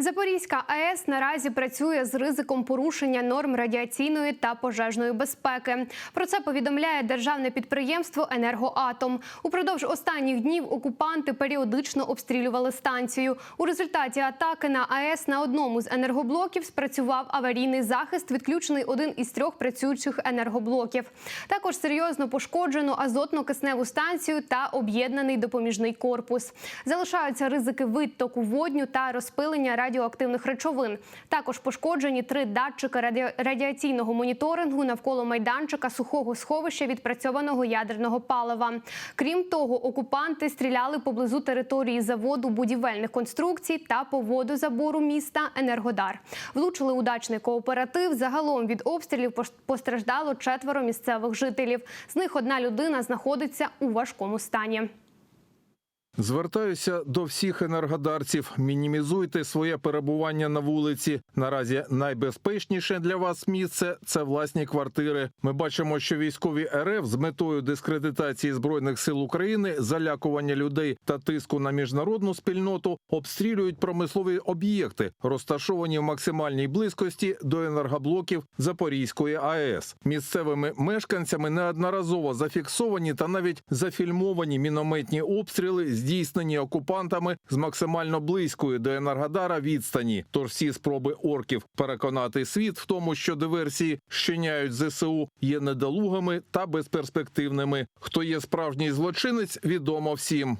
Запорізька АЕС наразі працює з ризиком порушення норм радіаційної та пожежної безпеки. Про це повідомляє державне підприємство Енергоатом. Упродовж останніх днів окупанти періодично обстрілювали станцію. У результаті атаки на АЕС на одному з енергоблоків спрацював аварійний захист, відключений один із трьох працюючих енергоблоків. Також серйозно пошкоджено азотно-кисневу станцію та об'єднаний допоміжний корпус. Залишаються ризики витоку водню та розпилення радіоактивних речовин. Також пошкоджені три датчики раді- радіаційного моніторингу навколо майданчика сухого сховища відпрацьованого ядерного палива. Крім того, окупанти стріляли поблизу території заводу будівельних конструкцій та по водозабору міста Енергодар. Влучили у дачний кооператив. Загалом від обстрілів постраждало четверо місцевих жителів. З них одна людина знаходиться у важкому стані. Звертаюся до всіх енергодарців. Мінімізуйте своє перебування на вулиці. Наразі найбезпечніше для вас місце це власні квартири. Ми бачимо, що військові РФ з метою дискредитації збройних сил України, залякування людей та тиску на міжнародну спільноту обстрілюють промислові об'єкти, розташовані в максимальній близькості до енергоблоків Запорізької АЕС. Місцевими мешканцями неодноразово зафіксовані та навіть зафільмовані мінометні обстріли, здійснені окупантами з максимально близької до Енергодара відстані. Тож всі спроби орків переконати світ в тому, що диверсії щиняють ЗСУ, є недолугими та безперспективними. Хто є справжній злочинець, відомо всім.